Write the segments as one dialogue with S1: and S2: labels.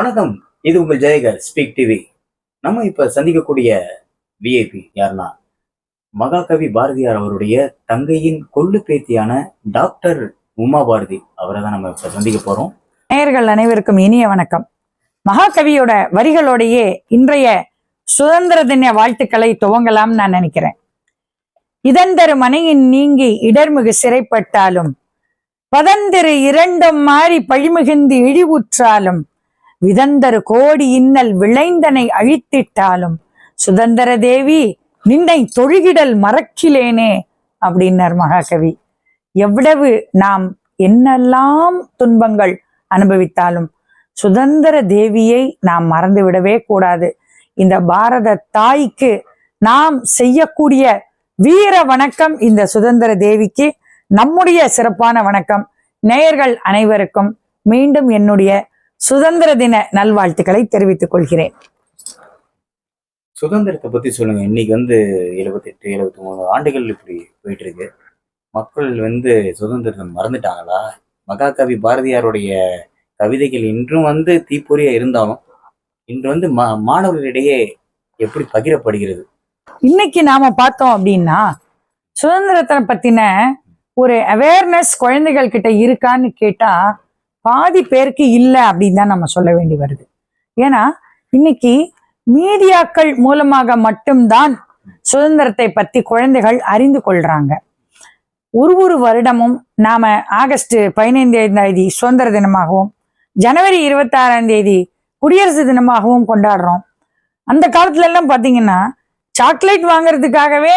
S1: வணக்கம். இது உங்கள் ஜெயகர் ஸ்பீக் டிவி நம்ம இப்ப சந்திக்கக்கூடிய விஐபி யாருன்னா மகாகவி பாரதியார் அவருடைய தங்கையின் கொள்ளு பேத்தியான டாக்டர் உமா பாரதி அவரை தான் நம்ம இப்ப சந்திக்க போறோம்.
S2: நேயர்கள் அனைவருக்கும் இனிய வணக்கம். மகாகவியோட வரிகளோடையே இன்றைய சுதந்திர தின வாழ்த்துக்களை துவங்கலாம் நான் நினைக்கிறேன். இதந்தரு மனையின் நீங்கி இடர்மிகு சிறைப்பட்டாலும் பதந்திரு இரண்டும் மாறி பழிமிகுந்து இழிவுற்றாலும் விதந்தரு கோடி இன்னல் விளைந்தனை அழித்திட்டாலும் சுதந்திர தேவி நின்னை தொழுகிடல் மறக்கிலேனே அப்படின்னார் மகாகவி. எவ்வளவு நாம் என்னெல்லாம் துன்பங்கள் அனுபவித்தாலும் சுதந்திர தேவியை நாம் மறந்து விடவே கூடாது. இந்த பாரத தாய்க்கு நாம் செய்யக்கூடிய வீர வணக்கம் இந்த சுதந்திர தேவிக்கு நம்முடைய சிறப்பான வணக்கம். நேயர்கள் அனைவருக்கும் மீண்டும் என்னுடைய சுதந்திர தின நல்வாழ்த்துக்களை தெரிவித்துக் கொள்கிறேன்.
S1: சுதந்திரத்தை பத்தி சொல்லுங்க. இன்னைக்கு வந்து எழுபத்தெட்டு எழுபத்தி மூணு ஆண்டுகள் இப்படி போயிட்டு இருக்கு மக்கள் வந்து சுதந்திரத்தை மறந்துட்டாங்களா? மகாகவி பாரதியாருடைய கவிதைகள் இன்றும் வந்து தீப்பொறியா இருந்தாலும் இன்று வந்து மா மாணவர்களிடையே எப்படி பகிரப்படுகிறது?
S2: இன்னைக்கு நாம பார்த்தோம் அப்படின்னா சுதந்திரத்தை பத்தின ஒரு அவேர்னஸ் குழந்தைகள் கிட்ட இருக்கான்னு கேட்டா பாதி பேருக்கு இல்லை அப்படின்னு தான் நம்ம சொல்ல வேண்டி வருது. ஏன்னா இன்னைக்கு மீடியாக்கள் மூலமாக மட்டும்தான் சுதந்திரத்தை பத்தி குழந்தைகள் அறிந்து கொள்றாங்க. ஒரு ஒரு வருடமும் நாம ஆகஸ்ட் பதினைந்தாம் தேதி சுதந்திர தினமாகவும் ஜனவரி இருபத்தாறாம் தேதி குடியரசு தினமாகவும் கொண்டாடுறோம். அந்த காலத்துல எல்லாம் பாத்தீங்கன்னா சாக்லேட் வாங்குறதுக்காகவே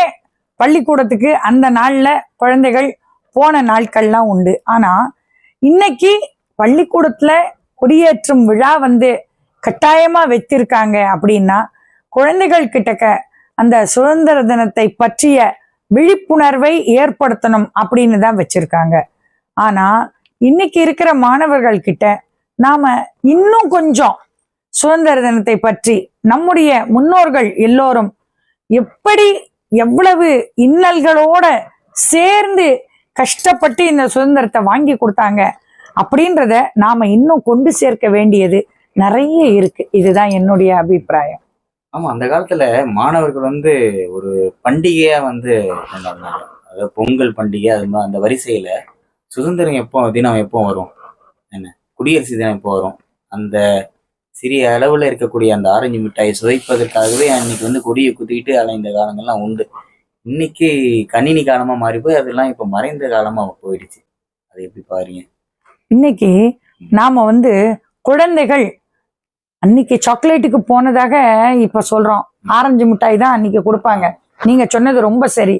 S2: பள்ளிக்கூடத்துக்கு அந்த நாள்ல குழந்தைகள் போன நாட்கள்லாம் உண்டு. ஆனா இன்னைக்கு பள்ளிக்கூடத்துல கொடியேற்றும் விழா வந்து கட்டாயமா வைத்திருக்காங்க அப்படின்னா குழந்தைகள் கிட்டக்க அந்த சுதந்திர தினத்தை பற்றிய விழிப்புணர்வை ஏற்படுத்தணும் அப்படின்னு தான் வச்சிருக்காங்க. ஆனா இன்னைக்கு இருக்கிற மாணவர்கள் கிட்ட நாம இன்னும் கொஞ்சம் சுதந்திர தினத்தை பற்றி நம்முடைய முன்னோர்கள் எல்லோரும் எப்படி எவ்வளவு இன்னல்களோட சேர்ந்து கஷ்டப்பட்டு இந்த சுதந்திரத்தை வாங்கி கொடுத்தாங்க அப்படின்றத நாம இன்னும் கொண்டு சேர்க்க வேண்டியது நிறைய இருக்கு. இதுதான் என்னுடைய அபிப்பிராயம்.
S1: ஆமா அந்த காலத்துல மாணவர்கள் வந்து ஒரு பண்டிகையா வந்து கொண்டாடினாங்க. அதாவது பொங்கல் பண்டிகை அது மாதிரி அந்த வரிசையில சுதந்திரம் எப்போ தினம் எப்போ வரும்? என்ன? குடியரசு தினம் எப்போ வரும்? அந்த சிறிய அளவுல இருக்கக்கூடிய அந்த ஆரஞ்சு மிட்டாயை சுவைப்பதற்காகவே அன்னைக்கு வந்து கொடியை குத்திக்கிட்டு அலைந்த காலங்கள்லாம் உண்டு. இன்னைக்கு கணினி காலமா மாறி போய் அதெல்லாம் இப்ப மறைந்த காலமா போயிடுச்சு. அது எப்படி பாருங்க.
S2: இன்னைக்கு நாம வந்து குழந்தைகள் அன்னைக்கு சாக்லேட்டுக்கு போனதாக இப்ப சொல்றோம் ஆரஞ்சு மிட்டாய் தான் அன்னைக்கு கொடுப்பாங்க நீங்க சொன்னது ரொம்ப சரி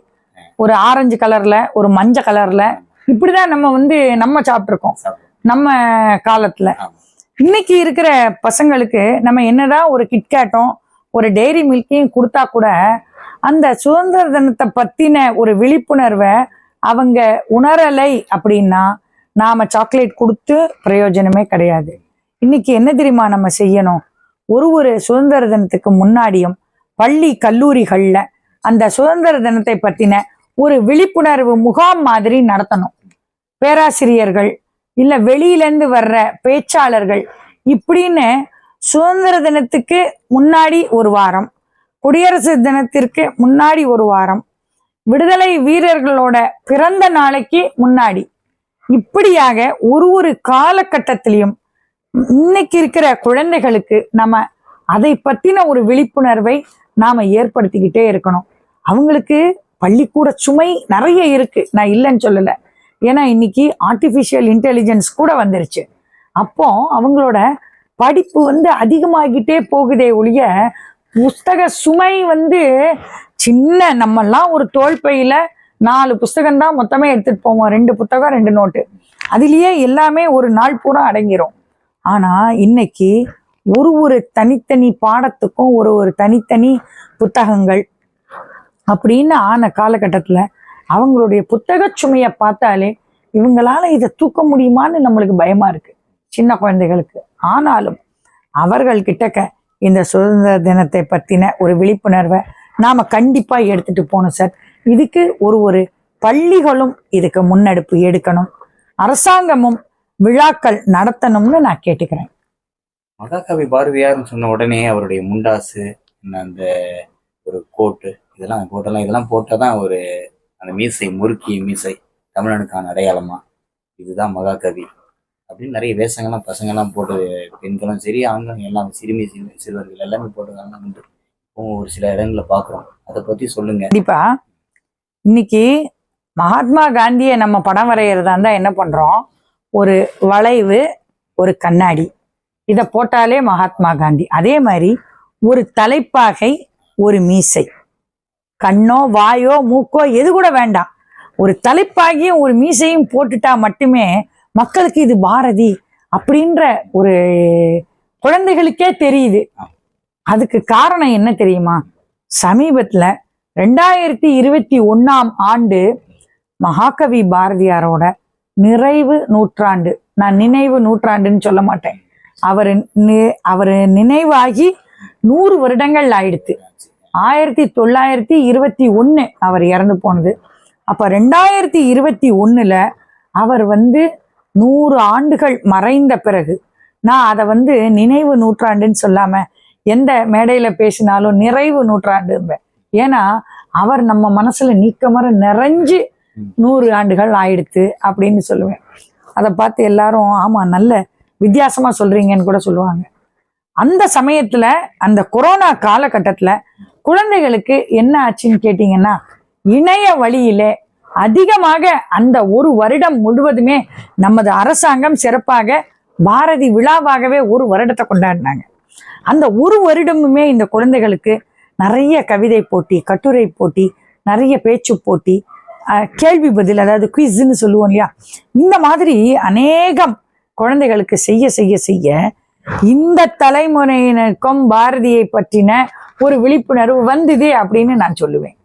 S2: ஒரு ஆரஞ்சு கலர்ல ஒரு மஞ்சள் கலர்ல இப்படிதான் நம்ம வந்து நம்ம சாப்பிட்டுருக்கோம்
S1: சாப்பிடுவோம்.
S2: நம்ம காலத்துல. இன்னைக்கு இருக்கிற பசங்களுக்கு நம்ம என்னதான் ஒரு கிட்கேட்டும் ஒரு டெய்ரி மில்க்கையும் கொடுத்தா கூட அந்த சுதந்திர தினத்தை பத்தின ஒரு விழிப்புணர்வை அவங்க உணரலை அப்படின்னா நாம சாக்லேட் கொடுத்து பிரயோஜனமே கிடையாது. இன்னைக்கு என்ன தெரியுமா நம்ம செய்யணும்? ஒரு ஒரு சுதந்திர தினத்துக்கு முன்னாடியும் பள்ளி கல்லூரிகள்ல அந்த சுதந்திர தினத்தை பத்தின ஒரு விழிப்புணர்வு முகாம் மாதிரி நடத்தணும். பேராசிரியர்கள் இல்ல வெளியிலேருந்து வர்ற பேச்சாளர்கள் இப்படின்னு சுதந்திர தினத்துக்கு முன்னாடி ஒரு வாரம் குடியரசு தினத்திற்கு முன்னாடி ஒரு வாரம் விடுதலை வீரர்களோட பிறந்த நாளைக்கு முன்னாடி இப்படியாக ஒரு ஒரு காலகட்டத்திலையும் இன்னைக்கு இருக்கிற குழந்தைகளுக்கு நம்ம அதை பற்றின ஒரு விழிப்புணர்வை நாம் ஏற்படுத்திக்கிட்டே இருக்கணும். அவங்களுக்கு பள்ளிக்கூட சுமை நிறைய இருக்குது நான் இல்லைன்னு சொல்லலை. ஏன்னா இன்னைக்கு ஆர்டிஃபிஷியல் இன்டெலிஜென்ஸ் கூட வந்துருச்சு. அப்போ அவங்களோட படிப்பு வந்து அதிகமாகிட்டே போகுதே ஒழிய புஸ்தக சுமை வந்து சின்ன நம்மெல்லாம் ஒரு தோல்பையில் நாலு புஸ்தகம் தான் மொத்தமே எடுத்துட்டு போவோம். ரெண்டு புத்தகம் ரெண்டு நோட்டு அதுலேயே எல்லாமே ஒரு நாள் பூரா அடங்கிரும். ஆனா இன்னைக்கு ஒரு ஒரு தனித்தனி பாடத்துக்கும் ஒரு ஒரு தனித்தனி புத்தகங்கள் அப்படின்னு ஆன காலகட்டத்துல அவங்களுடைய புத்தக சுமையை பார்த்தாலே இவங்களால இதை தூக்க முடியுமான்னு நம்மளுக்கு பயமா இருக்கு. சின்ன குழந்தைகளுக்கு. ஆனாலும் அவர்கள் கிட்டக்க இந்த சுதந்திர தினத்தை பத்தின ஒரு விழிப்புணர்வை நாம கண்டிப்பா எடுத்துட்டு போகணும் சார். இதுக்கு ஒரு ஒரு பள்ளிகளும் இதுக்கு முன்னெடுப்பு எடுக்கணும். அரசாங்கமும் விழாக்கள் நடத்தணும்னு நான் கேட்டுக்கிறேன்.
S1: மகாகவி பாரதியார்னு சொன்ன உடனே அவருடைய முண்டாசு அந்த ஒரு கோட்டு இதெல்லாம் கோட்டெல்லாம் இதெல்லாம் போட்டால் தான் ஒரு அந்த மீசை முறுக்கிய மீசை தமிழனுக்கான அடையாளமா? இதுதான் மகாகவி. அப்படின்னு நிறைய வேஷங்கள்லாம் பசங்கள்லாம் போட்டு பெண்களும் சரி ஆண்களும் எல்லாம் சிறுமி சிறு சிறுவர்கள் எல்லாமே போட்டுருக்காங்க உண்டு ஒரு சில இடங்களில் பார்க்குறோம் அதை பற்றி சொல்லுங்க.
S2: கண்டிப்பா. இன்னைக்கு மகாத்மா காந்தியை நம்ம படம் வரைகிறதா இருந்தால் என்ன பண்ணுறோம் ஒரு வளைவு ஒரு கண்ணாடி. இதை போட்டாலே மகாத்மா காந்தி. அதே மாதிரி ஒரு தலைப்பாகை ஒரு மீசை. கண்ணோ வாயோ மூக்கோ எது கூட வேண்டாம். ஒரு தலைப்பாகியும் ஒரு மீசையும் போட்டுட்டா மட்டுமே மக்களுக்கு இது பாரதி அப்படின்ற ஒரு குழந்தைகளுக்கே தெரியுது. அதுக்கு காரணம் என்ன தெரியுமா? சமீபத்தில் ரெண்டாயிரத்தி இருபத்தி ஒண்ணாம் ஆண்டு மகாகவி பாரதியாரோட நிறைவு நூற்றாண்டு. நான் நினைவு நூற்றாண்டுன்னு சொல்ல மாட்டேன். அவர் அவர் நினைவாகி நூறு வருடங்கள் ஆயிடுத்து. ஆயிரத்தி தொள்ளாயிரத்தி இருபத்தி ஒன்று அவர் இறந்து போனது. அப்போ ரெண்டாயிரத்தி இருபத்தி ஒன்றில் அவர் வந்து நூறு ஆண்டுகள் மறைந்த பிறகு நான் அதை வந்து நினைவு நூற்றாண்டுன்னு சொல்லாமல் எந்த மேடையில் பேசினாலும் நிறைவு நூற்றாண்டு ஏன்னா அவர் நம்ம மனசுல நீக்கமர நிறைஞ்சு நூறு ஆண்டுகள் ஆயிடுத்து அப்படின்னு சொல்லுவேன். அதை பார்த்து எல்லாரும் ஆமா நல்ல வித்தியாசமா சொல்றீங்கன்னு கூட சொல்லுவாங்க. அந்த சமயத்துல அந்த கொரோனா காலகட்டத்துல குழந்தைகளுக்கு என்ன ஆச்சுன்னு கேட்டீங்கன்னா இணைய வழியிலே அதிகமாக அந்த ஒரு வருடம் முழுவதுமே நமது அரசாங்கம் சிறப்பாக பாரதி விழாவாகவே ஒரு வருடத்தை கொண்டாடினாங்க. அந்த ஒரு வருடமுமே இந்த குழந்தைகளுக்கு நிறைய கவிதை போட்டி கட்டுரை போட்டி நிறைய பேச்சு போட்டி கேள்வி பதில் அதாவது குயிஸ்ன்னு சொல்லுவோம் இல்லையா? இந்த மாதிரி அநேகம் குழந்தைகளுக்கு செய்ய செய்ய செய்ய இந்த தலைமுறையினருக்கும் பாரதியை பற்றின ஒரு விழிப்புணர்வு வந்தது அப்படின்னு நான் சொல்லுவேன்.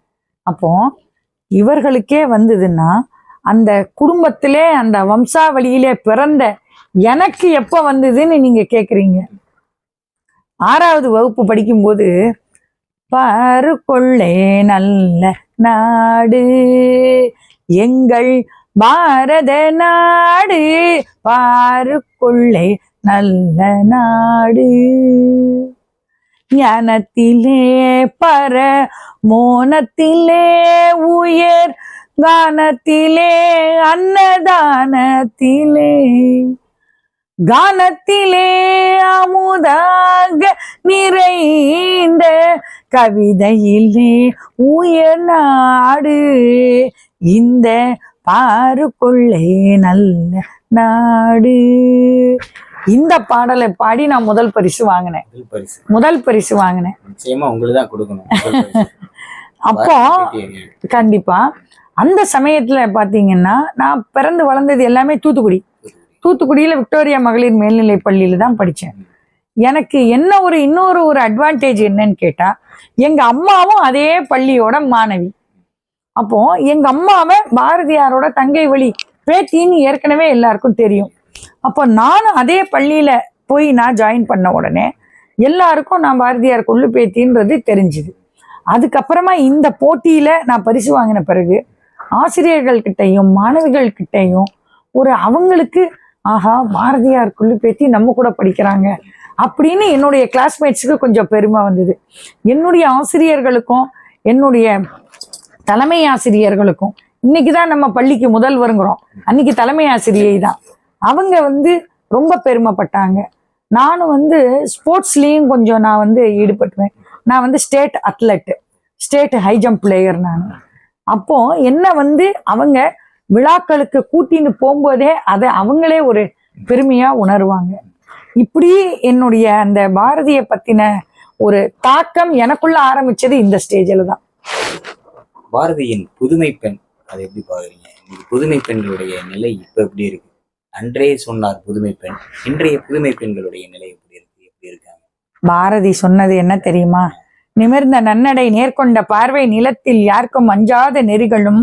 S2: அப்போ இவர்களுக்கே வந்ததுன்னா அந்த குடும்பத்திலே அந்த வம்சாவளியிலே பிறந்த எனக்கு எப்போ வந்ததுன்னு நீங்க கேட்குறீங்க ஆறாவது வகுப்பு படிக்கும்போது பாரு கொள்ளே நல்ல நாடு. எங்கள் பாரத நாடு பாரு கொள்ளே நல்ல நாடு. ஞானத்திலே பர மோனத்திலே உயர் கானத்திலே அன்னதானத்திலே கானத்திலே அமுதாக நிறைந்த கவிதையிலே உயர் நாடு இந்த பாருக்குள்ளே நல்ல நாடு. இந்த பாடலை பாடி நான் முதல் பரிசு வாங்கினேன்.
S1: முதல் பரிசு.
S2: வாங்கினேன்.
S1: நிச்சயமா உங்களுக்கு தான் கொடுக்கணும். முதல் பரிசு.
S2: அப்போ கண்டிப்பா அந்த சமயத்துல பாத்தீங்கன்னா நான் பிறந்து வளர்ந்தது எல்லாமே தூத்துக்குடி. தூத்துக்குடியில் விக்டோரியா மகளிர் மேல்நிலை பள்ளியில் தான் படித்தேன் எனக்கு என்ன ஒரு இன்னொரு ஒரு அட்வான்டேஜ் என்னன்னு கேட்டால் எங்கள் அம்மாவும் அதே பள்ளியோட மாணவி. அப்போ எங்கள் அம்மாவை பாரதியாரோட தங்கை வழி பேத்தின்னு ஏற்கனவே எல்லாருக்கும் தெரியும். அப்போ நானும் அதே பள்ளியில் போய் நான் ஜாயின் பண்ண உடனே எல்லாருக்கும் நான் பாரதியார் கொள்ளு பேத்தின்றது தெரிஞ்சுது. அதுக்கப்புறமா இந்த போட்டியில் நான் பரிசு வாங்கின பிறகு ஆசிரியர்கள் கிட்டையும் மாணவிகள் கிட்டையும் ஒரு அவங்களுக்கு ஆஹா பாரதியார் குள்ளி பேத்தி நம்ம கூட படிக்கிறாங்க அப்படின்னு என்னுடைய கிளாஸ்மேட்ஸுக்கு கொஞ்சம் பெருமை வந்தது. என்னுடைய ஆசிரியர்களுக்கும் என்னுடைய தலைமை ஆசிரியர்களுக்கும் இன்னைக்கு தான் நம்ம பள்ளிக்கு முதல் வருங்கிறோம் அன்னைக்கு தலைமை ஆசிரியை தான். அவங்க வந்து ரொம்ப பெருமைப்பட்டாங்க. நானும் வந்து ஸ்போர்ட்ஸ்லேயும் கொஞ்சம் நான் வந்து ஈடுபட்டுவேன். நான் வந்து state athlete state high jump player நான். அப்போ என்ன வந்து அவங்க விழாக்களுக்கு கூட்டின்னு போகும்போதே அதை அவங்களே ஒரு பெருமையா உணருவாங்க. இப்படி என்னுடைய அந்த பாரதிய பத்தின ஒரு தாக்கம் எனக்குள்ள ஆரம்பிச்சது இந்த ஸ்டேஜில் தான்.
S1: பாரதியின் புதுமை பெண் அதை எப்படி பாக்குறீங்க? புதுமை பெண்களுடைய நிலை இப்ப எப்படி இருக்கு? அன்றே சொன்னார் புதுமை பெண் இன்றைய புதுமை பெண்களுடைய நிலை எப்படி இருக்கு? எப்படி இருக்காங்க?
S2: பாரதி சொன்னது என்ன தெரியுமா? நிமிர்ந்த நன்னடை நேர்கொண்ட பார்வை நிலத்தில் யாருக்கும் அஞ்சாத நெறிகளும்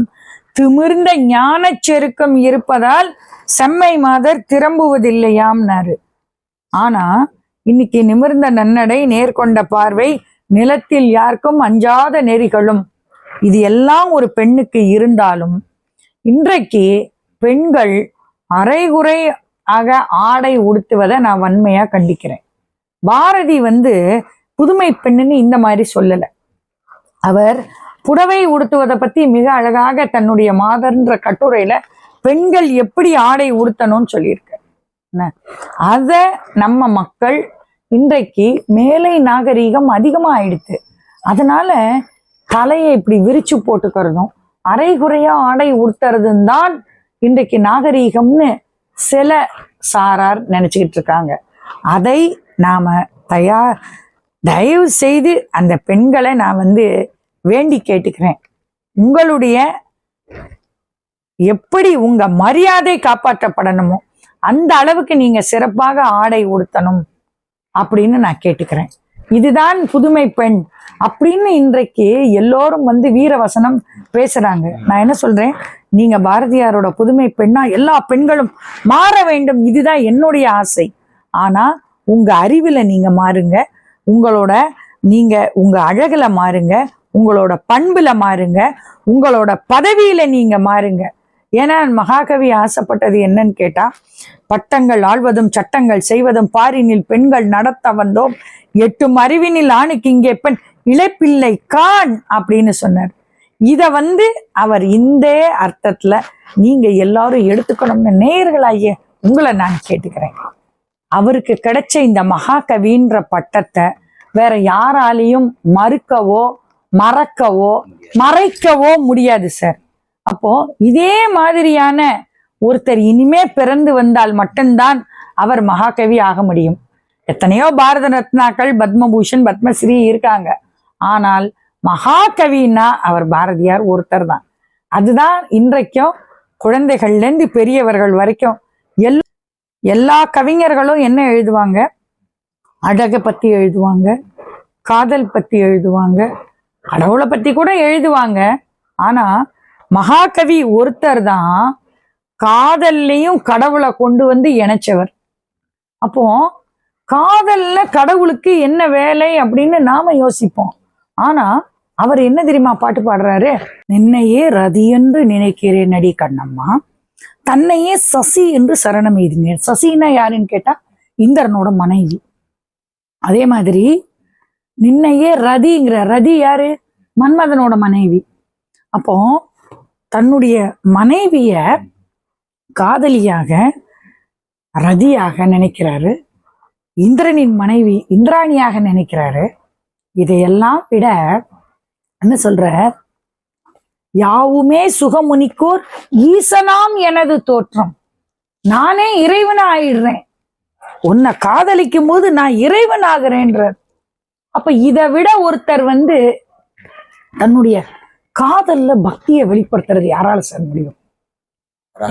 S2: திமிர்ந்த ஞானச் செருக்கம் இருப்பதால் செம்மை மாதர் திரும்புவதில்லையாம்னாரு. ஆனா இன்னைக்கு நிமிர்ந்த நன்னடை நேர்கொண்ட பார்வை நிலத்தில் யாருக்கும் அஞ்சாத நெறிகளும். இது எல்லாம் ஒரு பெண்ணுக்கு இருந்தாலும் இன்றைக்கு பெண்கள் அரைகுறை ஆக ஆடை உடுத்துவதை நான் வன்மையா கண்டிக்கிறேன். பாரதி வந்து புதுமை பெண்ணுன்னு இந்த மாதிரி சொல்லலை. அவர் புடவை உடுத்துவதை பத்தி மிக அழகாக தன்னுடைய மாதர்ன்ற கட்டுரையில பெண்கள் எப்படி ஆடை உடுத்தணும்னு சொல்லியிருக்கார். என்ன? அத நம்ம மக்கள் இன்றைக்கு மேலை நாகரீகம் அதிகமாக ஆயிடுத்து அதனால தலையை இப்படி விரிச்சு போட்டுக்கிறதும் அரைகுறையா ஆடை உடுத்துறதும் தான் இன்றைக்கு நாகரீகம்னு சில சாரார் நினைச்சுக்கிட்டு இருக்காங்க. அதை நாம தயார் தயவு செய்து அந்த பெண்களை நான் வந்து வேண்டி கேட்டுக்கிறேன். உங்களுடைய எப்படி உங்க மரியாதை காப்பாற்றப்படணுமோ அந்த அளவுக்கு நீங்க சிறப்பாக ஆடை உடுத்தணும் அப்படின்னு நான் கேட்டுக்கிறேன். இதுதான் புதுமை பெண் அப்படின்னு இன்றைக்கு எல்லோரும் வந்து வீரவசனம் பேசுறாங்க. நான் என்ன சொல்றேன்? நீங்க பாரதியாரோட புதுமை பெண்ணா எல்லா பெண்களும் மாற வேண்டும். இதுதான் என்னுடைய ஆசை. ஆனா உங்க அறிவில் நீங்க மாறுங்க. உங்களோட நீங்க உங்க அழகுல மாறுங்க. உங்களோட பண்புல மாறுங்க. உங்களோட பதவியில நீங்க மாறுங்க. ஏன்னா மகாகவி ஆசைப்பட்டது என்னன்னு கேட்டா பட்டங்கள் ஆழ்வதும் சட்டங்கள் செய்வதும் பாரினில் பெண்கள் நடத்த வந்தோம். எட்டும் அறிவினில் ஆணுக்கு இங்கே பெண் இழைப்பில்லை கான் அப்படின்னு சொன்னார். இத வந்து அவர் இந்த அர்த்தத்துல நீங்க எல்லாரும் எடுத்துக்கணும்னு நேயர்களாகிய உங்களை நான் கேட்டுக்கிறேன். அவருக்கு கிடைச்ச இந்த மகாகவின்ற பட்டத்தை வேற யாராலையும் மறுக்கவோ மறக்கவோ மறைக்கவோ முடியாது சார் அப்போ இதே மாதிரியான ஒருத்தர் இனிமே பிறந்து வந்தால் மட்டும்தான் அவர் மகாகவி ஆக முடியும். எத்தனையோ பாரத ரத்னாக்கள் பத்மபூஷன் பத்மஸ்ரீ இருக்காங்க. ஆனால் மகாகவின்னா அவர் பாரதியார் ஒருத்தர் தான். அதுதான் இன்றைக்கும் குழந்தைகள்லேருந்து பெரியவர்கள் வரைக்கும் எல் எல்லா கவிஞர்களும் என்ன எழுதுவாங்க? அழகை பத்தி எழுதுவாங்க காதல் பத்தி எழுதுவாங்க கடவுளை பத்தி கூட எழுதுவாங்க. ஆனா மகாகவி ஒருத்தர் தான் காதல்லையும் கடவுளை கொண்டு வந்து இணைச்சவர். அப்போ காதல்ல கடவுளுக்கு என்ன வேலை அப்படின்னு நாம யோசிப்போம். ஆனா அவர் என்ன தெரியுமா பாட்டு பாடுறாரு? நின்னையே ரதி என்று நினைக்கிறேன் நடி கண்ணம்மா. தன்னையே சசி என்று சரணம் எய்தினேன். சசின்னா யாருன்னு கேட்டா இந்திரனோட மனைவி. அதே மாதிரி நின்னையே ரதிங்கிற ரதி யாரு? மன்மதனோட மனைவி. அப்போ தன்னுடைய மனைவிய காதலியாக ரதியாக நினைக்கிறாரு. இந்திரனின் மனைவி இந்திராணியாக நினைக்கிறாரு. இதையெல்லாம் விட என்ன சொல்ற? யாவுமே சுகமுனிக்கோர் ஈசனாம் எனது தோற்றம். நானே இறைவன் ஆயிடுறேன் உன்னை காதலிக்கும் போது நான் இறைவன் ஆகிறேன்றார் அப்ப இதை விட ஒருத்தர் வந்து தன்னுடைய காதல்ல பக்தியை வெளிப்படுத்துறது யாரால சார் முடியும்?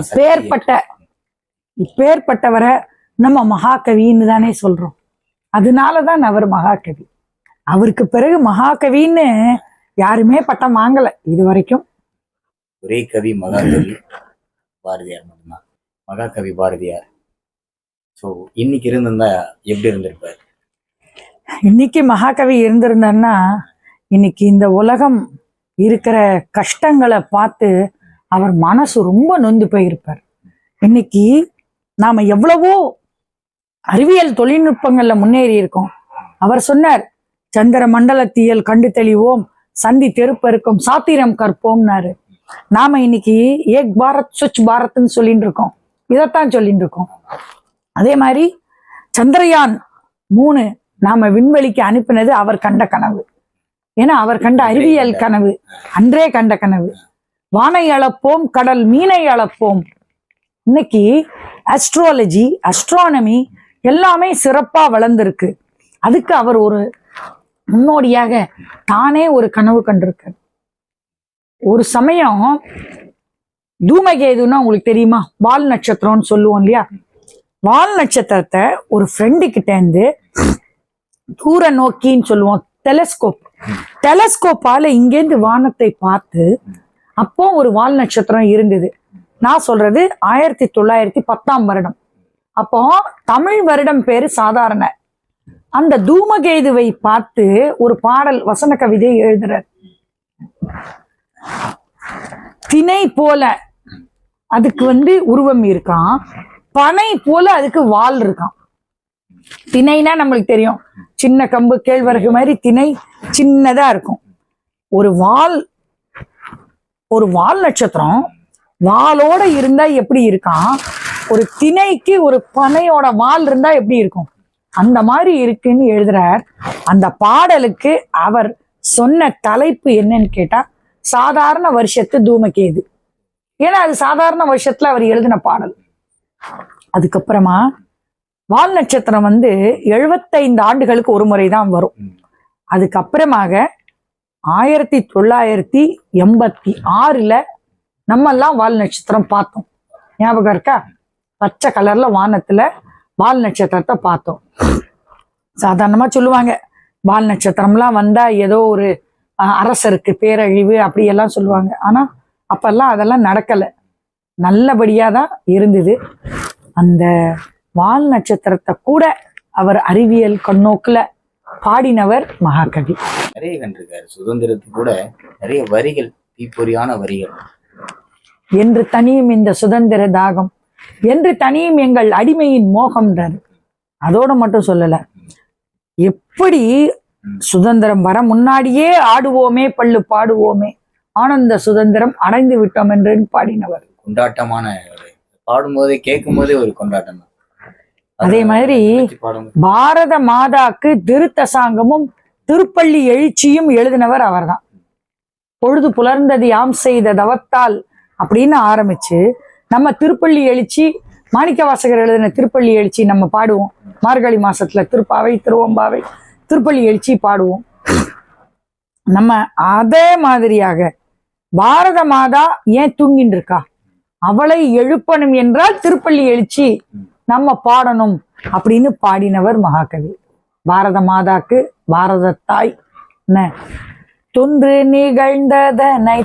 S2: இப்பேற்பட்ட இப்பேற்பட்டவரை நம்ம மகாகவின்னு தானே சொல்றோம். அதனாலதான் அவர் மகாகவி. அவருக்கு பிறகு மகாகவின்னு யாருமே பட்டம் வாங்கல இது வரைக்கும்
S1: ஒரே கவி மகாகவி பாரதியார் மட்டும்தான். மகாகவி பாரதியார். ஸோ இன்னைக்கு இருந்திருந்தா எப்படி இருந்திருப்பார்?
S2: இன்னைக்கு மகாகவி இருந்திருந்தான்னா இன்னைக்கு இந்த உலகம் இருக்கிற கஷ்டங்களை பார்த்து அவர் மனசு ரொம்ப நொந்து போயிருப்பார். இன்னைக்கு நாம எவ்வளவோ அறிவியல் தொழில்நுட்பங்களில் முன்னேறி இருக்கோம். அவர் சொன்னார் சந்திர மண்டலத்தியல் கண்டு தெளிவோம் சந்தி தெருப்பெருக்கும் சாத்திரம் கற்போம்னாரு. நாம இன்னைக்கு ஏக் பாரத் சுச் பாரத்னு சொல்லிட்டு இருக்கோம். இதைத்தான் சொல்லிட்டு இருக்கோம். அதே மாதிரி சந்திரயான் மூணு நாம விண்வெளிக்கு அனுப்பினது அவர் கண்ட கனவு. ஏன்னா அவர் கண்ட அறிவியல் கனவு. அன்றே கண்ட கனவு. வானை அளப்போம் கடல் மீனை அளப்போம். இன்னைக்கு அஸ்ட்ராலஜி அஸ்ட்ரானமி எல்லாமே சிறப்பா வளர்ந்திருக்கு. அதுக்கு அவர் ஒரு முன்னோடியாக தானே ஒரு கனவு கண்டிருக்கார். ஒரு சமயம் தூமகேதுன்னா உங்களுக்கு தெரியுமா? வால் நட்சத்திரம்னு சொல்லுவோம் இல்லையா? வால் நட்சத்திரத்தை ஒரு ஃப்ரெண்டு கிட்ட இருந்து தூர நோக்கின்னு சொல்லுவோம். டெலஸ்கோப் டெலஸ்கோப்பால இங்கேருந்து வானத்தை பார்த்து அப்போ ஒரு வால் நட்சத்திரம் இருந்தது. நான் சொல்றது ஆயிரத்தி தொள்ளாயிரத்தி பத்தாம் வருடம். அப்போ தமிழ் வருடம் பேரு சாதாரண. அந்த தூமகேதுவை பார்த்து ஒரு பாடல் வசன கவிதை எழுதுறார். திணை போல அதுக்கு வந்து உருவம் இருக்கான் பனை போல அதுக்கு வால் இருக்கான் திணைனா நம்மளுக்கு தெரியும். சின்ன கம்பு கேழ்வரகு மாதிரி திணை சின்னதா இருக்கும். ஒரு வால் ஒரு வால் நட்சத்திரம் வாலோட இருந்தா எப்படி இருக்கான்? ஒரு திணைக்கு ஒரு பனையோட வால் இருந்தா எப்படி இருக்கும்? அந்த மாதிரி இருக்குன்னு எழுதுறார். அந்த பாடலுக்கு அவர் சொன்ன தலைப்பு என்னன்னு கேட்டா சாதாரண வருஷத்து தூமகேது. ஏன்னா அது சாதாரண வருஷத்துல அவர் எழுதின பாடல். அதுக்கப்புறமா வால் நட்சத்திரம் வந்து எழுபத்தைந்து ஆண்டுகளுக்கு ஒரு முறை தான் வரும். அதுக்கப்புறமாக ஆயிரத்தி தொள்ளாயிரத்தி எண்பத்தி ஆறுல நம்ம எல்லாம் வால் நட்சத்திரம் பார்த்தோம். ஞாபகம் இருக்கா? பச்சை கலர்ல வானத்துல வால் நட்சத்திரத்தை பார்த்தோம். சாதாரணமா சொல்லுவாங்க. வால் நட்சத்திரம்லாம் வந்தா ஏதோ ஒரு அரசருக்கு பேரழிவு அப்படியெல்லாம் சொல்லுவாங்க. ஆனா அப்பெல்லாம் அதெல்லாம் நடக்கல. நல்லபடியா தான் இருந்தது. அந்த வால் நட்சத்திரத்தை கூட அவர் அறிவியல் கண்ணோக்குல பாடினவர் மகாகவி.
S1: நிறைய கண்டிருக்காரு. சுதந்திரத்துக்கு கூட நிறைய வரிகள் தீப்பொறியான வரிகள்.
S2: என்று தனியும் இந்த சுதந்திர தாகம் என்று தனியும் எங்கள் அடிமையின் மோகம்ன்றாரு அதோட மட்டும் சொல்லல. எப்படி சுதந்திரம் வர முன்னாடியே ஆடுவோமே பள்ளு பாடுவோமே ஆனந்த சுதந்திரம் அடைந்து விட்டோம் என்று பாடினவர்.
S1: கொண்டாட்டமான ஒரு பாடும்போதே கேட்கும் போதே ஒரு கொண்டாட்டம் தான்
S2: அதே மாதிரி பாரத மாதாக்கு திருத்தசாங்கமும் திருப்பள்ளி எழுச்சியும் எழுதினவர் அவர்தான். பொழுது புலர்ந்தது யாம் செய்த தவத்தால் அப்படின்னு ஆரம்பிச்சு நம்ம திருப்பள்ளி எழுச்சி மாணிக்க வாசகர் எழுதின திருப்பள்ளி எழுச்சி நம்ம பாடுவோம். மார்கழி மாசத்துல திருப்பாவை திருவம்பாவை திருப்பள்ளி எழுச்சி பாடுவோம். நம்ம அதே மாதிரியாக பாரத மாதா ஏன் தூங்கிட்டு இருக்கா? அவளை எழுப்பணும் என்றால் திருப்பள்ளி எழுச்சி நம்ம பாடணும் அப்படின்னு பாடினவர் மகாகவி. பாரத மாதாக்கு பாரத தாய் தொன்று நிகழ்ந்ததனை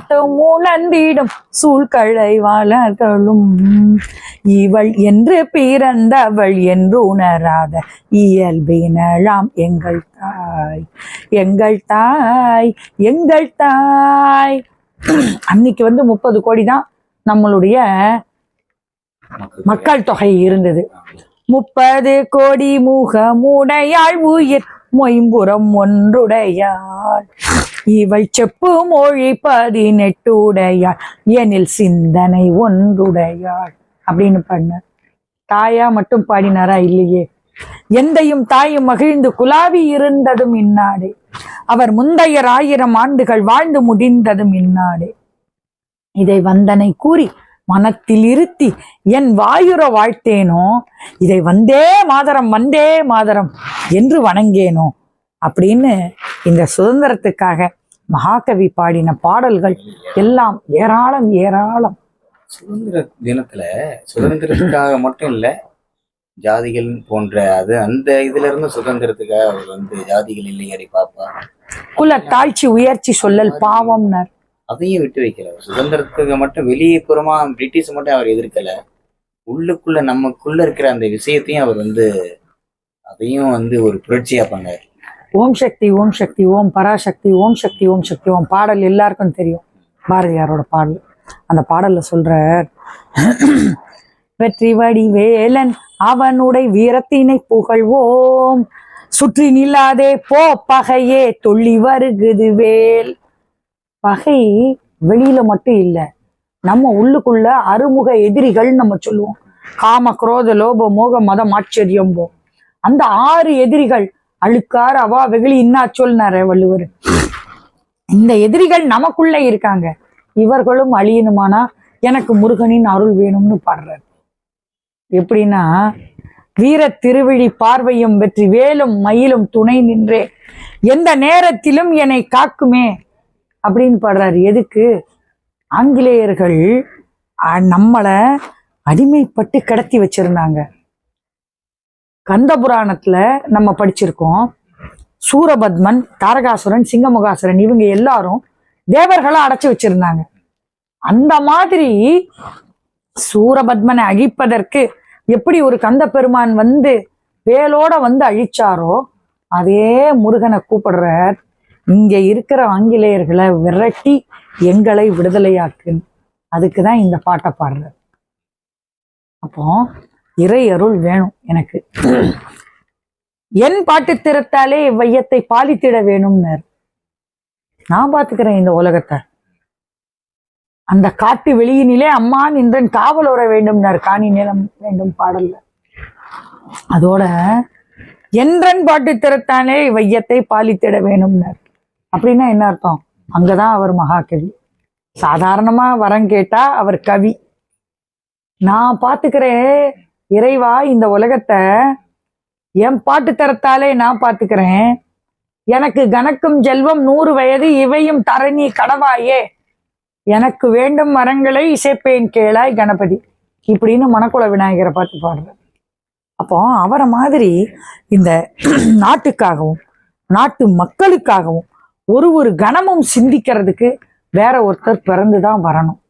S2: உணர்ந்திடும் சூழ்கழை வாழர்களும். இவள் என்று பிறந்தவள் என்று உணராத இயல்பினலாம் எங்கள் தாய். எங்கள் தாய் எங்கள் தாய். அன்னைக்கு வந்து முப்பது கோடி தான் நம்மளுடைய
S1: மக்கள்
S2: தொகை. இருந்தது. முப்பது கோடி முகமுடையாள் உயிர் மொயம்புறம் ஒன்றுடையாள். இவள் செப்பு மொழி பதினெட்டுடையாள் எனில் சிந்தனை ஒன்றுடையாள். அப்படின்னு பண்ண தாயா மட்டும் பாடினாரா இல்லையே? எந்தையும் தாயும் மகிழ்ந்து குலாவி இருந்ததும் இன்னாடு அவர் முந்தையர் ஆயிரம் ஆண்டுகள் வாழ்ந்து முடிந்ததும் இன்னாடு இதை வந்தனை கூறி மனத்தில் இருத்தி என் வாயுர வாழ்த்தேனோ? இதை வந்தே மாதரம் வந்தே மாதரம் என்று வணங்கேனோ? அப்படின்னு இந்த சுதந்திரத்துக்காக மகாகவி பாடின பாடல்கள் எல்லாம் ஏராளம் ஏராளம்.
S1: சுதந்திர தினத்துல சுதந்திரத்துக்காக மட்டும் இல்ல ஜாதிகள் போன்ற அது அந்த இதுல இருந்து சுதந்திரத்துக்காக அவர் வந்து ஜாதிகள் இல்லையடி பாப்பா.
S2: குல தாழ்ச்சி உயர்ச்சி சொல்லல் பாவம்னர்.
S1: அதையும் விட்டு வைக்கிறார் சுதந்திரத்துக்கு மட்டும் வெளியே புறமா? பிரிட்டிஷ் மட்டும் அவர் எதிர்க்கல. உள்ளுக்குள்ள நமக்குள்ள இருக்கிற அந்த விஷயத்தையும் அவர் வந்து அதையும் வந்து ஒரு புரட்சியா பண்ணார்.
S2: ஓம் சக்தி ஓம் சக்தி ஓம் பராசக்தி ஓம் சக்தி ஓம் சக்தி ஓம் பாடல் எல்லாருக்கும் தெரியும். பாரதியாரோட பாடல். அந்த பாடல்ல சொல்ற வெற்றி வடிவேலன் அவனுடைய வீரத்தினை புகழ்வோம். சுற்றி நில்லாதே போ பகையே துள்ளி வருகுது வேல். பகை வெளியில மட்டும் இல்ல. நம்ம உள்ளுக்குள்ள அறுமுக எதிரிகள் நம்ம சொல்லுவோம். காம குரோத லோப மோக மதம் ஆச்சரியம் போ. அந்த ஆறு எதிரிகள் அழுக்கார் அவா வெகுளி இன்னா சொல்னாரு வள்ளுவர். இந்த எதிரிகள் நமக்குள்ள இருக்காங்க. இவர்களும் அழியணுமானா? எனக்கு முருகனின் அருள் வேணும்னு பாடுறாரு. எப்படின்னா வீர திருவிழி பார்வையும் வெற்றி வேலும் மயிலும் துணை நின்றே. எந்த நேரத்திலும் என்னை காக்குமே. அப்படின்னு பாடுறாரு. எதுக்கு? ஆங்கிலேயர்கள் நம்மளை அடிமைப்பட்டு கடத்தி வச்சிருந்தாங்க. கந்த புராணத்துல நம்ம படிச்சிருக்கோம் சூரபத்மன் தாரகாசுரன் சிங்கமுகாசுரன் இவங்க எல்லாரும் தேவர்களை அடைச்சி வச்சிருந்தாங்க. அந்த மாதிரி சூரபத்மனை அழிப்பதற்கு எப்படி ஒரு கந்த பெருமான் வந்து வேலோட வந்து அழிச்சாரோ அதே முருகனை கூப்பிடுறார். இங்க இருக்கிற ஆங்கிலேயர்களை விரட்டி எங்களை விடுதலையாக்கு. அதுக்கு தான் இந்த பாட்டை பாடுறது அப்போ இறை அருள் வேணும் எனக்கு. என் பாட்டு திறத்தாலே இவ்வையத்தை பாலித்திட வேணும்னர். நான் பாத்துக்கிறேன் இந்த உலகத்தை. அந்த காட்டு வெளியினிலே அம்மா நின்றன் காவல் உற வேண்டும்னார். காணி நிலம் வேண்டும் பாடல்ல. அதோட என்றன் பாட்டு திறத்தாலே வையத்தை பாலித்திட வேணும்னார். அப்படின்னா என்ன அர்த்தம்? அங்கதான் அவர் மகாகவி. சாதாரணமா வரம் கேட்டா அவர் கவி. நான் பாத்துக்கிறேன் இறைவா இந்த உலகத்தை என் பாட்டு தரத்தாலே நான் பாத்துக்கிறேன். எனக்கு கணக்கும் செல்வம் நூறு வயது இவையும் தரணி கடவாயே. எனக்கு வேண்டும் மரங்களை இசைப்பேன் கேளாய் கணபதி. இப்படின்னு மணக்குள விநாயகரை பார்த்து பாடுற அப்போ அவரை மாதிரி இந்த நாட்டுக்காகவும் நாட்டு மக்களுக்காகவும் ஒரு ஒரு கணமும் சிந்திக்கிறதுக்கு வேற ஒருத்தர் பிறந்து தான் வரணும்.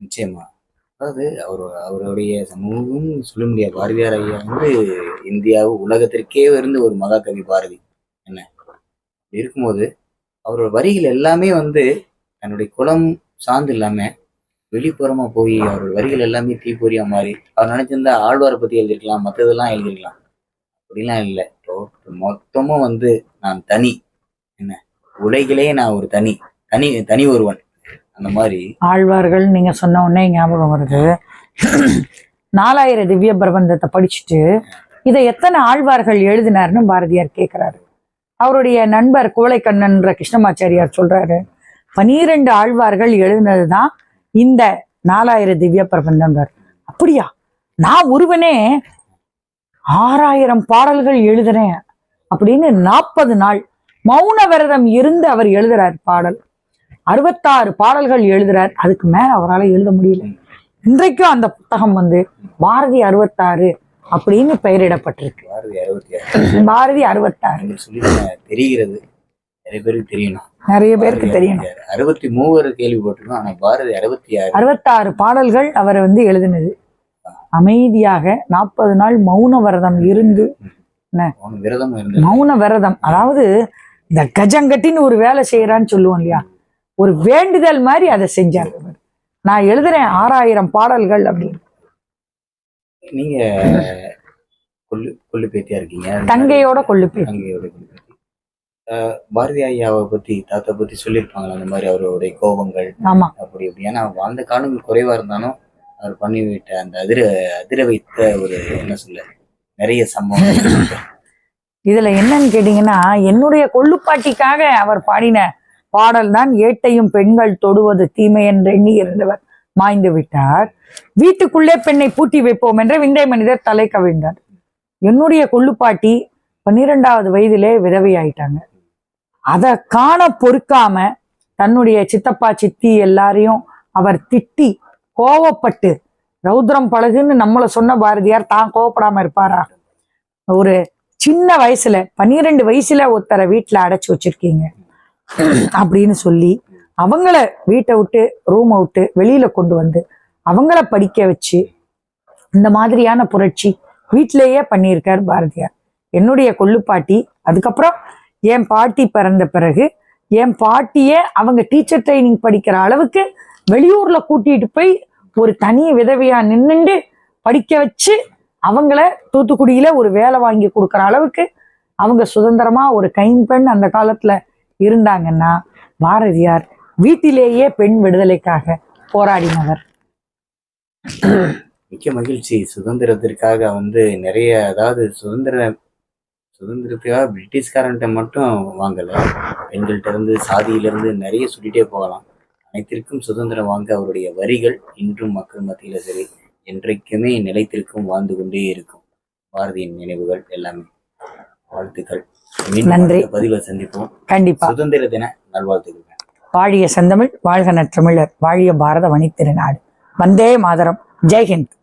S1: நிச்சயமா. அதாவது அவர் அவருடைய சமூகம் சொல்ல முடியாது. பாரதியார் ஐயா வந்து இந்தியாவு உலகத்திற்கே இருந்து ஒரு மகாகவி பாரதி. என்ன? இருக்கும்போது அவரோட வரிகள் எல்லாமே வந்து தன்னுடைய குலம் சார்ந்து இல்லாம வெளிப்புறமா போய் அவரோட வரிகள் எல்லாமே தீப்பொறியா மாறி அவர் நினைச்சிருந்தா ஆழ்வாரை பத்தி எழுதிருக்கலாம் மற்றதெல்லாம் எழுதிருக்கலாம் அப்படிலாம் இல்லை. மொத்தமும் வந்து நான் தனி. உலகிலே நான் ஒரு தனி தனி தனி ஒருவன். அந்த மாதிரி.
S2: ஆழ்வார்கள் நீங்க சொன்ன உடனே ஞாபகம் வருது. நாலாயிரம் திவ்ய பிரபந்தத்தை படிச்சுட்டு இதை எத்தனை ஆழ்வார்கள் எழுதினார்னு பாரதியார் கேட்கிறாரு அவருடைய நண்பர் கோழைக்கண்ணன்ற கிருஷ்ணமாச்சாரியார் சொல்றாரு பனிரெண்டு ஆழ்வார்கள் எழுதினதுதான் இந்த நாலாயிரம் திவ்ய பிரபந்தம் அப்படியா? நான் ஒருவனே ஆறாயிரம் பாடல்கள் எழுதுறேன் அப்படின்னு நாற்பது நாள் மௌன விரதம் இருந்து அவர் எழுதுறார் பாடல். அறுபத்தாறு பாடல்கள் எழுதுறார். அதுக்கு மேல அவரால் எழுத முடியல. இன்றைக்கும் அந்த புத்தகம் வந்து பாரதி அறுபத்தாறு அப்படின்னு பெயரிடப்பட்டிருக்கு.
S1: பாரதி
S2: அறுபத்தாறு.
S1: தெரிகிறது. நிறைய பேருக்கு தெரியணும்.
S2: நிறைய பேருக்கு தெரியணும்.
S1: அறுபத்தி மூவர் கேள்விப்பட்டிருக்கோம். ஆனா பாரதி அறுபத்தி ஆறு.
S2: அறுபத்தாறு பாடல்கள் அவர் வந்து எழுதினது. அமைதியாக நாற்பது நாள் மௌன விரதம் இருந்து. மௌன விரதம். அதாவது இந்த கஜங்கட்டின்னு ஒரு வேலை செய்யறான்னு சொல்லுவோம் இல்லையா? ஒரு வேண்டுதல் மாதிரி அதை செஞ்சார். நான் எழுதுறேன் ஆறாயிரம் பாடல்கள் அப்படின்னு.
S1: நீங்க கொல்லு கொல்லு பேத்தியா இருக்கீங்க?
S2: தங்கையோட கொள்ளுப்பி
S1: தங்கையோட கொல்லு பேத்தி பாரதி ஐயாவை பத்தி தாத்தா பத்தி சொல்லியிருப்பாங்களா? அந்த மாதிரி அவருடைய கோபங்கள்
S2: ஆமா.
S1: அப்படி இப்படி. ஏன்னா அந்த காலங்கள் குறைவா இருந்தாலும் அவர் பண்ணிவிட்ட அந்த அதிர அதிர வைத்த ஒரு என்ன சொல்ல நிறைய சம்பவம்
S2: இதுல என்னன்னு கேட்டீங்கன்னா என்னுடைய கொள்ளுப்பாட்டிக்காக அவர் பாடின பாடல் தான் ஏட்டையும் பெண்கள் தொடுவது தீமை என்று எண்ணி இருந்தவர் மாய்ந்து விட்டார். வீட்டுக்குள்ளே பெண்ணை பூட்டி வைப்போம் என்று விந்தை மனிதர் தலை கவிழ்ந்தார். என்னுடைய கொள்ளுப்பாட்டி பன்னிரெண்டாவது வயதிலே விதவையாயிட்டாங்க. அதை காண பொறுக்காம தன்னுடைய சித்தப்பா சித்தி எல்லாரையும் அவர் திட்டி கோவப்பட்டு ரௌத்ரம் பழகுன்னு நம்மளை சொன்ன பாரதியார் தான் கோவப்படாம இருப்பாரா? ஒரு சின்ன வயசுல பன்னிரெண்டு வயசுல ஒருத்தரை வீட்டுல அடைச்சு வச்சிருக்கீங்க. அப்படின்னு சொல்லி அவங்கள வீட்டை விட்டு ரூமை விட்டு வெளியில கொண்டு வந்து அவங்கள படிக்க வச்சு இந்த மாதிரியான புரட்சி வீட்டிலேயே பண்ணியிருக்கார் பாரதியார். என்னுடைய கொள்ளுப்பாட்டி அதுக்கப்புறம் என் பாட்டி பிறந்த பிறகு என் பாட்டியே அவங்க டீச்சர் ட்ரைனிங் படிக்கிற அளவுக்கு வெளியூர்ல கூட்டிட்டு போய் ஒரு தனி விதவியா நின்றுண்டு படிக்க வச்சு அவங்கள தூத்துக்குடியில ஒரு வேலை வாங்கி கொடுக்குற அளவுக்கு அவங்க சுதந்திரமா ஒரு கைம்பெண் அந்த காலத்துல இருந்தாங்கன்னா பாரதியார் வீட்டிலேயே பெண் விடுதலைக்காக போராடினவர்.
S1: மிக்க மகிழ்ச்சி. சுதந்திரத்திற்காக வந்து நிறைய அதாவது சுதந்திர சுதந்திரத்துக்காக பிரிட்டிஷ்காரன்ட்ட மட்டும் வாங்கல. பெண்கள்ட்ட இருந்து சாதியில இருந்து நிறைய சொல்லிட்டே போகலாம். அனைத்திற்கும் சுதந்திரம் வாங்க அவருடைய வரிகள் இன்றும் மக்கள் மத்தியில சரி. என்றைக்குமே நிலைத்திருக்கும் வாழ்ந்து கொண்டே இருக்கும். பாரதியின் நினைவுகள் எல்லாமே. வாழ்த்துக்கள்.
S2: நன்றி.
S1: அடுத்த பதிவை சந்திப்போம்.
S2: கண்டிப்பா.
S1: சுதந்திர தின நல்வாழ்த்துக்கள்.
S2: வாழிய செந்தமிழ் வாழ்க நற்றமிழர் வாழிய பாரத வணித்திருநாடு வந்தே மாதரம். ஜெய்ஹிந்த்